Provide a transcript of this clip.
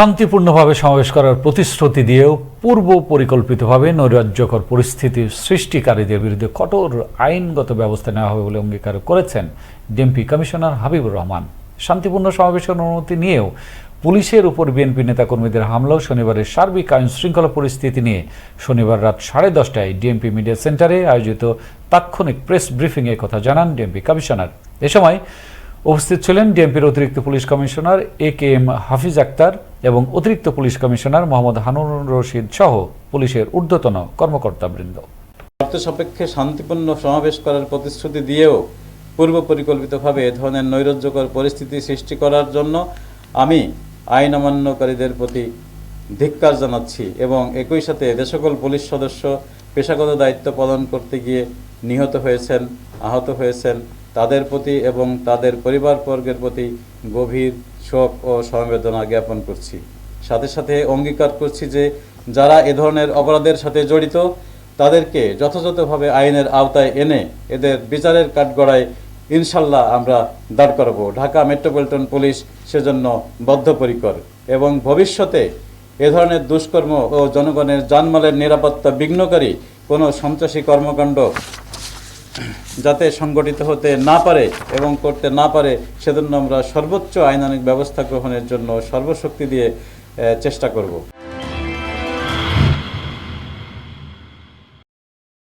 শান্তিপূর্ণভাবে সমাবেশ করার প্রতিশ্রুতি দিয়েও পূর্ব পরিকল্পিতভাবে নৈরাজ্যকর পরিস্থিতি সৃষ্টিকারীদের বিরুদ্ধে কঠোর আইনগত ব্যবস্থা নেওয়া হবে বলে অঙ্গীকার করেছেন ডিএমপি কমিশনার হাবিবুর রহমান। শান্তিপূর্ণ সমাবেশের অনুমতি নিয়েও পুলিশের উপর বিএনপি নেতাকর্মীদের হামলাও শনিবারের সার্বিক আইন শৃঙ্খলা পরিস্থিতি নিয়ে শনিবার রাত সাড়ে দশটায় ডিএমপি মিডিয়া সেন্টারে আয়োজিত তাৎক্ষণিক প্রেস ব্রিফিংয়ে কথা জানান ডিএমপি কমিশনার। এ সময় উপস্থিত ছিলেন ডিএমপির অতিরিক্ত police commissioner A K M Hafiz Akhtar এবং অতিরিক্ত পুলিশ কমিশনার মোহাম্মদ হানুর রশিদ সহ পুলিশের ঊর্ধ্বতন কর্মকর্তাবৃন্দ। শর্ত সাপেক্ষে শান্তিপূর্ণ সমাবেশ করার প্রতিশ্রুতি দিয়েও পূর্ব পরিকল্পিতভাবে এ ধরনের নৈরাজ্যকর পরিস্থিতি সৃষ্টি করার জন্য আমি আইন অমান্যকারীদের প্রতি ধিক্কার জানাচ্ছি এবং একই সাথে সকল পুলিশ সদস্য পেশাগত দায়িত্ব পালন করতে গিয়ে নিহত হয়েছেন, আহত হয়েছেন তাদের প্রতি এবং তাদের পরিবারবর্গের প্রতি গভীর শোক ও সমবেদনা জ্ঞাপন করছি। সাথে সাথে অঙ্গীকার করছি যে, যারা এ ধরনের অপরাধের সাথে জড়িত, তাদেরকে যথাযথভাবে আইনের আওতায় এনে এদের বিচারের কাঠগড়ায় ইনশাল্লাহ আমরা দাঁড় করাবো। ঢাকা মেট্রোপলিটন পুলিশ সেজন্য বদ্ধপরিকর এবং ভবিষ্যতে এ ধরনের দুষ্কর্ম ও জনগণের জানমালের নিরাপত্তা বিঘ্নকারী কোনো সন্ত্রাসী কর্মকাণ্ড যাতে সংগঠিত হতে না পারে এবং করতে না পারে, সেজন্য আমরা সর্বোচ্চ আইনানিক ব্যবস্থা গ্রহণের জন্য সর্বশক্তি দিয়ে চেষ্টা করব।